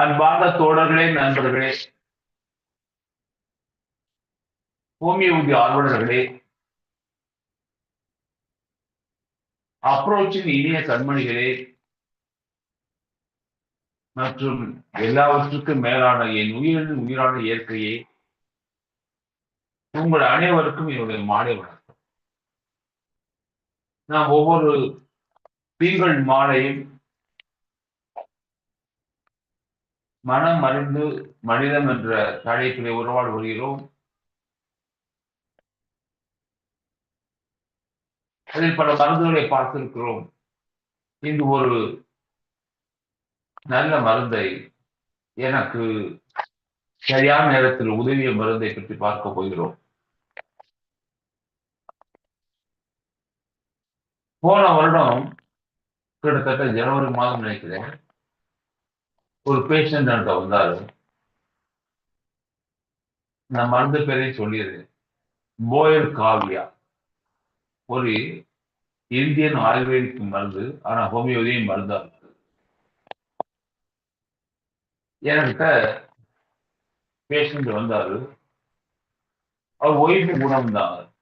அன்பார்ந்த தோழர்களே நண்பர்களே. ஹோமியோபதி ஆர்வலர்களே அப்ரோச்சின் இனிய கண்மணிகளே மற்றும் எல்லாவற்றுக்கும் மேலான என் உயிரின் உயிரான இயற்கையே உங்கள் அனைவருக்கும் என்னுடைய மாலை வணக்கம். நாம் ஒவ்வொரு திங்கள் மாலையும் மனம் அறிந்து மனிதம் என்ற தலைப்பிலே உறவாடு வருகிறோம் அதில் பல மருந்துகளை பார்த்திருக்கிறோம். இங்கு ஒரு நல்ல மருந்தை எனக்கு சரியான நேரத்தில் உதவிய மருந்தை பற்றி பார்க்க போகிறோம். போன வருடம் கிட்டத்தட்ட ஜனவரி மாதம் நினைக்கிறேன். ஒரு பேஷண்ட் என்கிட்ட வந்தாரு. நான் மருந்து பேரையும் சொல்லிடுறேன். போயர் காவியா. ஒரு இந்தியன் ஆயுர்வேதிக் மருந்து ஆனா ஹோமியோபதியும் மருந்தா. இருக்கு என்கிட்ட பேஷண்ட் வந்தாரு. அவர் ஒய்ஃபு குணம் தான்.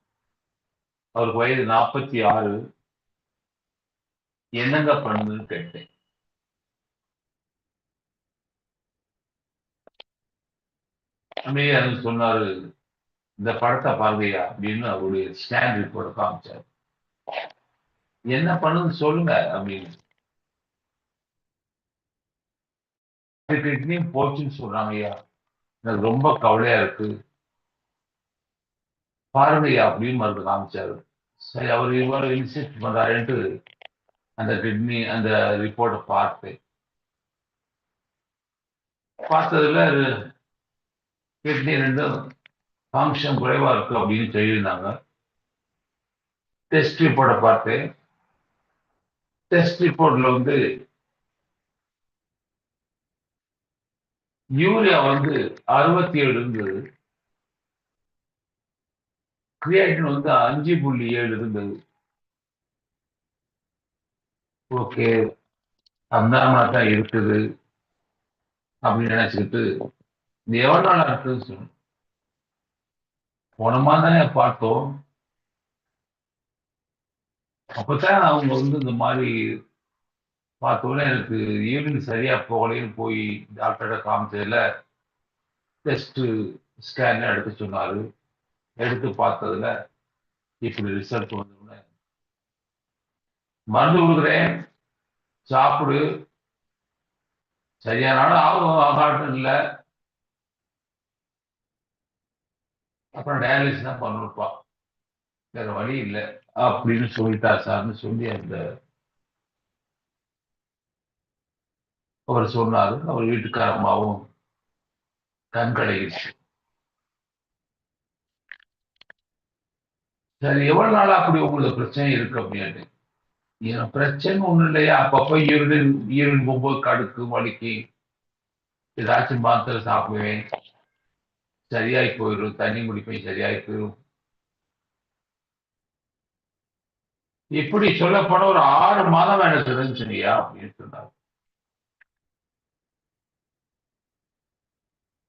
அவருக்கு வயது நாற்பத்தி ஆறு. என்னங்க பண்ணுதுன்னு கேட்டேன். அமைதியாக சொன்னாரு இந்த படத்தை பாருங்கய்யா அப்படின்னு அவருடைய ஸ்கேன் ரிப்போர்ட் காமிச்சார். என்ன பண்ணுன்னு சொல்லுங்க அப்படின்னு. கிட்னியும் போச்சுன்னு சொல்றாங்க ஐயா எனக்கு ரொம்ப கவலையா இருக்கு. பாருங்கய்யா அப்படின்னு மருந்து காமிச்சாரு. சரி அவர் இவ்வளவு இன்சிஸ்ட் பண்றாருன்ட்டு அந்த கிட்னி அந்த ரிப்போர்ட்டை பார்த்தேன். பார்த்ததுல கிட்னி ரெண்டும் ஃபங்க்ஷன் குறைவா இருக்கு அப்படின்னு சொல்லியிருந்தாங்க. டெஸ்ட் ரிப்போர்ட்டை பார்த்தேன் டெஸ்ட் ரிப்போர்ட்ல வந்து யூரியா வந்து அறுபத்தி ஏழு இருந்தது. கிரியாட்டின் வந்து அஞ்சு புள்ளி ஏழு இருந்தது. ஓகே அப்நார்மலா தான் இருக்குது. அப்படின்னு நினைச்சுக்கிட்டு இது எவ்வளோ நாள் அடுத்தது சொல்லணும்? போன மாதம் தானே பார்த்தோம். அப்பதான் அவங்க வந்து இந்த மாதிரி பார்த்தோன்னே எனக்கு ஈவினிங் சரியா போகலைன்னு போய் டாக்டர்கிட்ட காமிச்சதுல டெஸ்ட் ஸ்கேன் எடுக்க சொன்னாரு. எடுத்து பார்த்ததுல இப்படி ரிசல்ட் வந்தோடனே மருந்து கொடுக்குறேன் சாப்பிடு. சரியான ஆகும் ஆகாட்டும் இல்லை. அப்புறம் டயாலிசிஸ் தான் பண்ணிருப்பா வேற வழி இல்லை அப்படின்னு சொல்லிட்டா சார்னு சொல்லி அந்த அவர் சொன்னாரு அவர் வீட்டுக்காரமாவும் கண்கடையிடுச்சு சரி எவ்வளவு நாளா அப்படி உங்களுக்கு பிரச்சனை இருக்கு அப்படின்ட்டு என் பிரச்சனை ஒண்ணும் இல்லையா அப்பப்போ யூரின் யூரின் போகும்போது கடுக்கு வலிக்கு ஏதாச்சும் மாத்திரை சாப்பிடுவேன் சரியாய் போயிடும் தண்ணி முடிப்பை சரியாய் போயிடும் இப்படி சொல்லப்போன ஒரு ஆறு மாதம் எனக்கு இருந்துச்சுனியா அப்படின்னு சொன்னார்.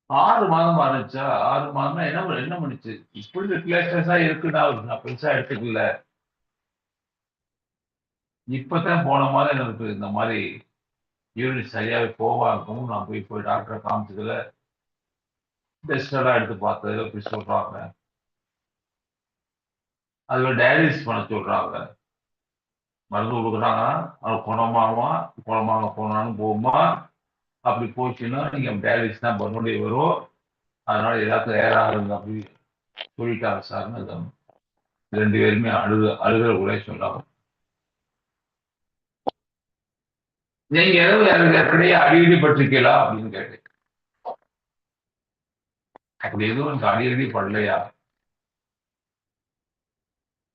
ஆறு மாதம் ஆரம்பிச்சா ஆறு மாதம் என்ன என்ன பண்ணுச்சு இப்படி ரிலேஷன்ஸா இருக்குன்னா நான் பெருசா எடுத்துக்கல. இப்பதான் போன மாதம் எனக்கு இந்த மாதிரி யூனிட் சரியாவே போவாகும் நான் போய் போய் டாக்டரை காமிச்சதுல டெஸ்ட் எடுத்து பார்த்தது அப்படி சொல்றாங்க. அதுல டயாலிசிஸ் பண்ண சொல்றாங்க. மருந்து கொடுக்குறாங்க அது குணமாகுமா குணமாக போனாலும் போகுமா? அப்படி போச்சுன்னா நீங்க டயாலிசிஸ் தான் பண்ண வரும். அதனால எல்லாத்துக்கும் ஏறாருங்க அப்படி சொல்லிட்டாங்க சார்னு ரெண்டு பேருமே அழுக அழுகிற கூட சொல்லாங்க நீங்க எதுவும் எனக்கு ஏற்கனவே அடிக்கடி பட்டிருக்கீங்களா அப்படின்னு கேட்டேன். அப்படி எதுவும் எனக்கு அடிக்கடி படலையா?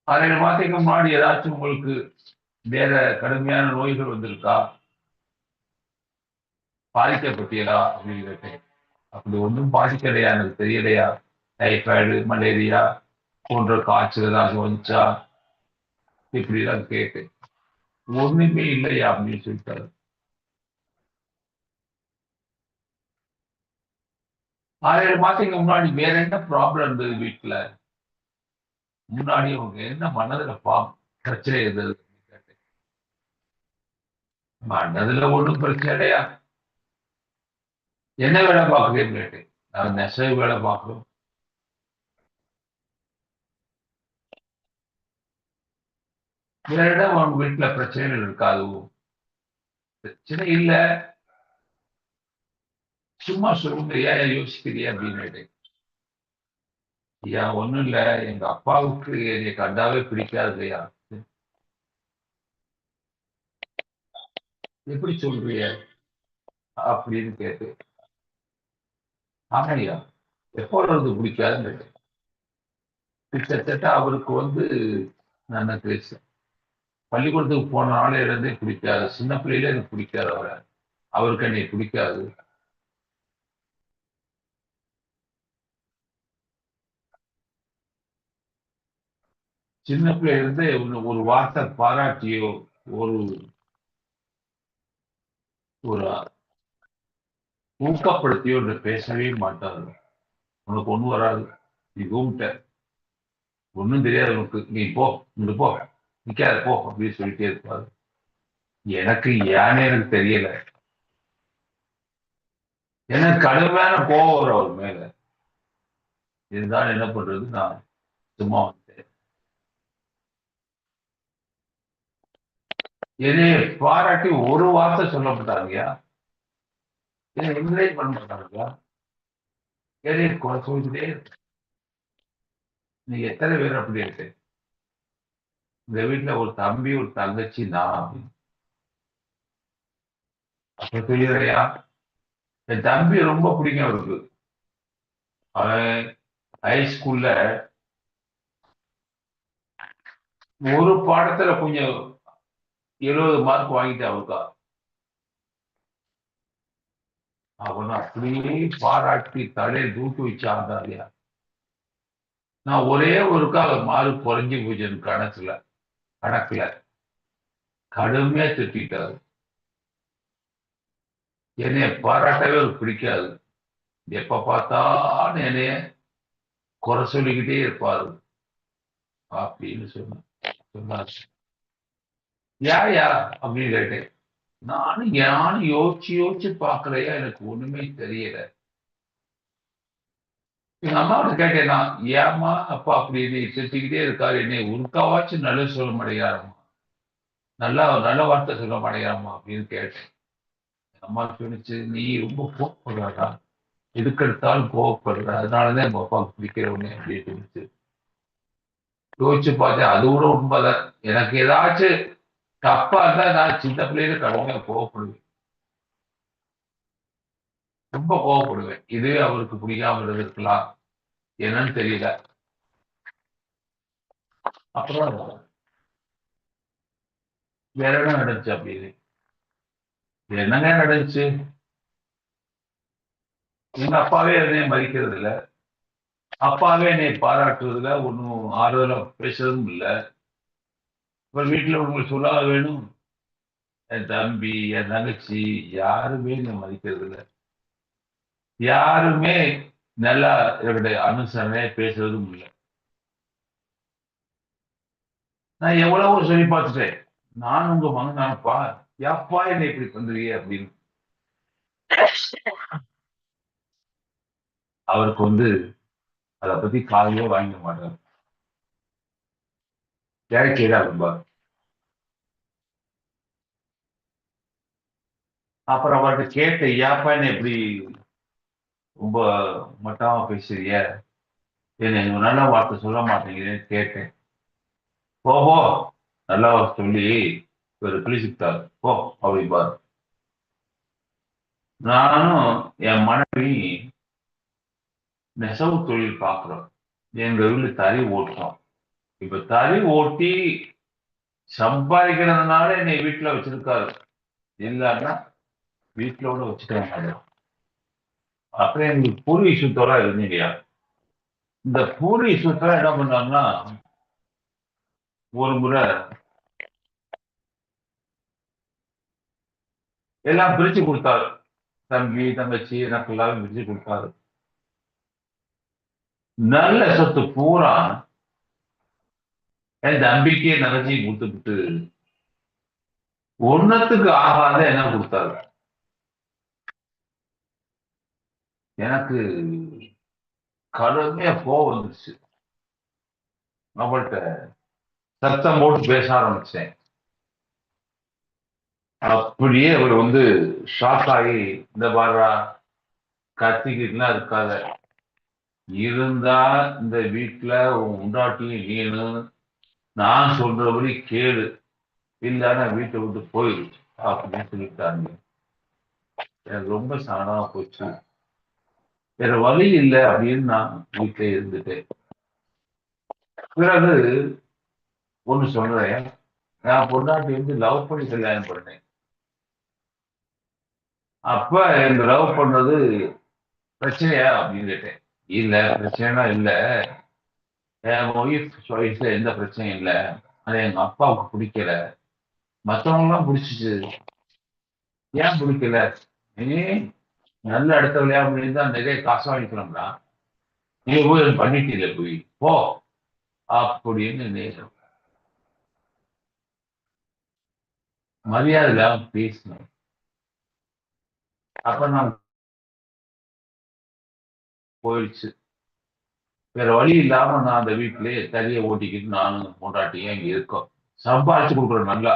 பதினேழு மாதத்துக்கு முன்னாடி ஏதாச்சும் உங்களுக்கு வேற கடுமையான நோய்கள் வந்திருக்கா? பாதிக்கப்பட்டீங்களா? அப்படின்னு கேட்டேன் அப்படி ஒன்றும் பாதிக்கலையா? எனக்கு தெரியலையா? டைஃபாய்டு மலேரியா போன்ற காய்ச்சல் ஏதாச்சும் வந்துச்சா? இப்படிலாம் கேட்டேன். ஒண்ணுமே இல்லையா? அப்படின்னு சொல்லிட்டாரு. ஆயிரம் மாசத்துக்கு முன்னாடி வேற என்ன ப்ராப்ளம் இருந்தது வீட்டுல முன்னாடி அவங்க என்ன மனதுல பாம் பிரச்சனை இருந்தது மனதுல ஒண்ணும் பிரச்சனை என்ன வேலை பார்க்குறேன்னு கேட்டேன். நான் நெசவு வேலை பார்க்குறோம் வேற இடம் அவங்க வீட்டுல பிரச்சனைகள் இருக்காது பிரச்சனை இல்லை. சும்மா சொல்லுங்க ஏன் யோசிக்கிறியா அப்படின்னு கேட்டேன். ஐயா ஒண்ணும் இல்ல எங்க அப்பாவுக்கு என்னை கண்டாவே பிடிக்காது ஐயா. எப்படி சொல்றிய அப்படின்னு கேட்டு ஆமாய்யா எப்பொழுது பிடிக்காதுன்னு கேட்டேன். கிட்டத்தட்ட அவருக்கு வந்து நான் பேசுறேன் பள்ளிக்கூடத்துக்கு போன நாளே இருந்தே பிடிக்காது சின்ன பிள்ளையில எனக்கு பிடிக்காது அவரை. அவருக்கு என்னை பிடிக்காது. சின்ன பிள்ளை இருந்தே ஒரு- ஒரு வார்த்தை பாராட்டியோ ஒரு ஒரு ஊக்கப்படுத்தியோ என்று பேசவே மாட்டாரு. உனக்கு ஒண்ணும் வராது. நீ கூப்பிட்ட ஒன்னும் தெரியாது உனக்கு. நீ போ. இங்க போ. நிக்காத. போ. அப்படின்னு சொல்லிட்டே இருப்பாரு. எனக்கு ஏனே எனக்கு தெரியல. எனக்கு கடுமையான கோவம் வரும் அவர் மேல. இருந்தாலும் என்ன பண்றது நான் சும்மா என்னை என்னைய பாராட்டி ஒரு வார்த்தை சொல்ல என்னை என்கரேஜ் பண்ண மாட்டாங்கயா என்னைய குறை சொல்லிட்டே நீ எத்தனை பேர் அப்படி இருக்கு? இந்த வீட்டுல ஒரு தம்பி ஒரு தங்கச்சி நான் அப்படின்னு. அப்ப தெரியலையா என் தம்பி ரொம்ப பிடிக்கும் அவருக்கு. அவன் ஹைஸ்கூல்ல ஒரு பாடத்துல கொஞ்சம் எழுபது மார்க் வாங்கிட்டேன் அவருக்கா அவன் அப்படியே பாராட்டி தலையை தூக்கி வச்சாந்தாரியா நான் ஒரே ஒருக்காக மார்க் குறைஞ்சு போச்சு கணக்குல. கணக்குல. கடுமையா திட்டாரு என்னைய பாராட்டவே அவருக்கு பிடிக்காது. எப்ப பார்த்தாலும் என்னைய குறை சொல்லிக்கிட்டே இருப்பாரு. அப்படின்னு சொன்ன யார் யார் அப்படின்னு கேட்டேன். நானும் நானும் யோசிச்சு யோசிச்சு பாக்குறையா எனக்கு ஒண்ணுமே தெரியல. எங்க அம்மாவோட கேட்டேன் நான் ஏம்மா அப்பா அப்படி நீ திட்டிக்கிட்டே இருக்காரு. என்னை உருக்காவாச்சும் நல்ல சொல்ல மாட்டேங்கிறாரம்மா. நல்லா நல்ல வார்த்தை சொல்ல மாட்டேங்கிறாம்மா அப்படின்னு கேட்டேன். அம்மா சொன்னிச்சு நீ ரொம்ப கோவப்படுறாடா. எதுக்கெடுத்தாலும் கோவப்படுற. அதனாலதான் எங்க அப்பாவுக்கு பிடிக்கிறவனே அப்படின்னு சொல்லிச்சு யோசிச்சு பார்த்தேன் அது கூட உண்மைதான். எனக்கு ஏதாச்சும் தப்பா இருந்தா நான் சின்ன பிள்ளையில கடவுங்க கோவப்படுவேன். ரொம்ப கோவப்படுவேன். இதுவே அவருக்கு பிடிக்காம இருந்திருக்கலாம் என்னன்னு தெரியல. அப்புறம் வேற என்ன நடந்துச்சு அப்படின்னு. என்னங்க நடந்துச்சு? எங்க அப்பாவே என்னை மதிக்கிறது இல்ல அப்பாவே என்னை பாராட்டுறதுல ஒன்றும் ஆறுதலா பேசுறதும் இல்லை. இப்ப வீட்டுல உங்களுக்கு சொல்லாத வேணும்? என் தம்பி என் தங்கச்சி யாருமே என்னை மதிக்கிறது இல்லை யாருமே நல்லா என்னுடைய அனுசரணை பேசுறதும் இல்லை. நான் எவ்வளவோ சொல்லி பார்த்துட்டேன். நான் உங்க மகன் தானப்பா. யாப்பா என்னை இப்படி பண்றீங்க அப்படின்னு. அவருக்கு வந்து அதை பத்தி காலையோ வாங்கிக்க மாட்டார். கேட்கல ரொம்ப அப்புறம் அவர்கிட்ட கேட்டேன் ஏப்பா என்ன எப்படி ரொம்ப மட்டமா பேசுறிய என்ன நல்ல வார்த்தை சொல்ல மாட்டேங்கிறேன்னு கேட்டேன் போ போ நல்லா சொல்லி ஒரு பிரிச்சுக்கிட்டார் போ அப்படிப்பார் நானும் என் மனைவி நெசவு தொழில் பார்க்குறோம் எங்கள் வீட்டுல தறி ஓட்டுறோம் இப்ப தறி ஓட்டி சம்பாதிக்கிறதுனால என்னை வீட்டுல வச்சிருக்காரு. இல்லைன்னா வீட்டுலோட வச்சுக்கிறாங்க அப்புறம் எங்களுக்கு பூர்வீ சுத்தரா இருந்தீங்கயா இந்த பூர்வீ சுத்தரா என்ன பண்ணாங்கன்னா ஒரு முறை எல்லாம் பிரிச்சு கொடுத்தாரு. தம்பி தங்கச்சி எனக்கு எல்லாரும் பிரிச்சு கொடுத்தாரு. நல்ல சொத்து பூரா இந்த அம்பிக்கையை நினைச்சி கொடுத்துட்டு ஒன்னத்துக்கு ஆகாத என்ன கொடுத்தாரு? எனக்கு கடுமையா கோவம் வந்துருச்சு. அவள்கிட்ட சத்தம் போட்டு பேச ஆரம்பிச்சேன். அப்படியே அவர் வந்து ஷாக் ஆகி இந்த பாரா கத்திக்கிட்டுலாம் இருக்காத. இருந்தா இந்த வீட்டுல உன் உண்டாட்டியும் நீனு நான் சொல்றபடி கேளு. இல்லைன்னா வீட்டை விட்டு போயிரு. அப்படின்னு சொல்லிட்டாங்க. எனக்கு ரொம்ப சாணமா போச்சு. வேற வழி இல்லை அப்படின்னு நான் வீட்டுல இருந்துட்டேன். பிறகு ஒண்ணு சொல்றேன். நான் பொண்டாட்டி வந்து லவ் பண்ணி கல்யாணம் பண்ணேன். அப்ப எனக்கு லவ் பண்ணது பிரச்சனையா அப்படின்னு கேட்டேன். இல்ல பிரச்சனைனா இல்ல. ஒய்ஃப் சாய்ஸ்ல எந்த பிரச்சனையும் இல்லை. அது எங்க அப்பாவுக்கு பிடிக்கல. மற்றவங்களாம் பிடிச்சிச்சு. ஏன் பிடிக்கல? நீ நல்ல இடத்த விளையாட முடியுதா நிறைய காசு வாங்கிக்கிறோம்டா. நீ போய் பண்ணிட்டீல போய். போ. அப்படின்னு நேரம் மரியாதை இல்லாம பேசினேன். அப்ப நான் போயிடுச்சு. வேற வழி இல்லாம நான் அந்த வீட்டிலேயே தறியை ஓட்டிக்கிட்டு நானும் கொண்டாட்டியும் இங்க இருக்கோம். சம்பாரிச்சு கொடுக்குறோம் நல்லா.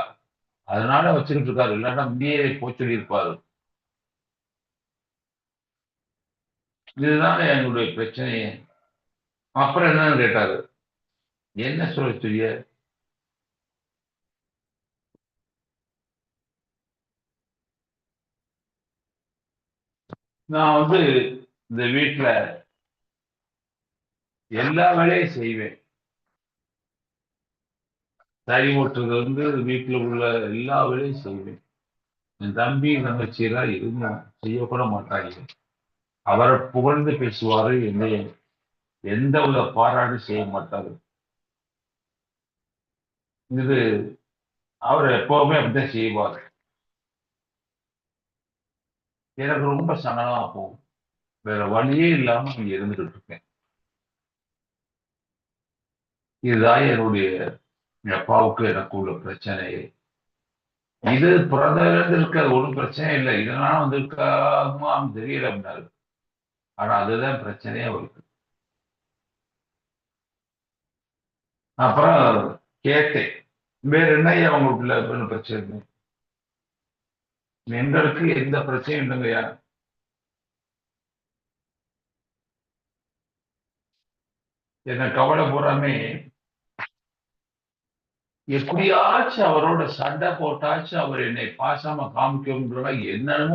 அதனால வச்சுக்கிட்டு இருக்காரு. இல்லைன்னா முன்னே போச்சொல்லி இருப்பாரு இதுதான் என்னுடைய பிரச்சனையே. அப்புறம் என்னன்னு கேட்டாரு. என்ன சொல்ல தெரிய நான் வந்து இந்த வீட்டுல எல்லா வேலையும் செய்வேன். தறி ஓட்டுறது வந்து வீட்டுல உள்ள எல்லா வேலையும் செய்வேன். என் தம்பி தங்கச்சி எல்லாம் செய்யக்கூட மாட்டாங்க. அவரை புகழ்ந்து பேசுவாரு என்னை எந்த ஒரு பாராட்டு செய்ய மாட்டாரு. இது அவர் எப்பவுமே அப்படிதான் செய்வார். எனக்கு ரொம்ப சங்கடமா போகும். வேற வழியே இல்லாம இங்க இருந்துகிட்டு இருக்கேன். இதுதான் என்னுடைய என் அப்பாவுக்கு எனக்கு உள்ள பிரச்சனையே இது பிறந்ததுலேருந்து இருக்காது ஒன்றும் பிரச்சனை இல்லை. இதனால வந்து தெரியல அப்படின்னாரு ஆனா அதுதான் பிரச்சனையே அவருக்கு அப்புறம் கேட்டேன். வேற என்ன அவங்க வீட்டுல பிரச்சனை எங்களுக்கு எந்த பிரச்சனையும் இல்லைங்கய்யா என்ன கவலை பூராமே எப்படியாச்சும் அவரோட சண்டை போட்டாச்சும் அவர் என்னை பாசாம காமிக்கணுன்ற என்னென்னமோ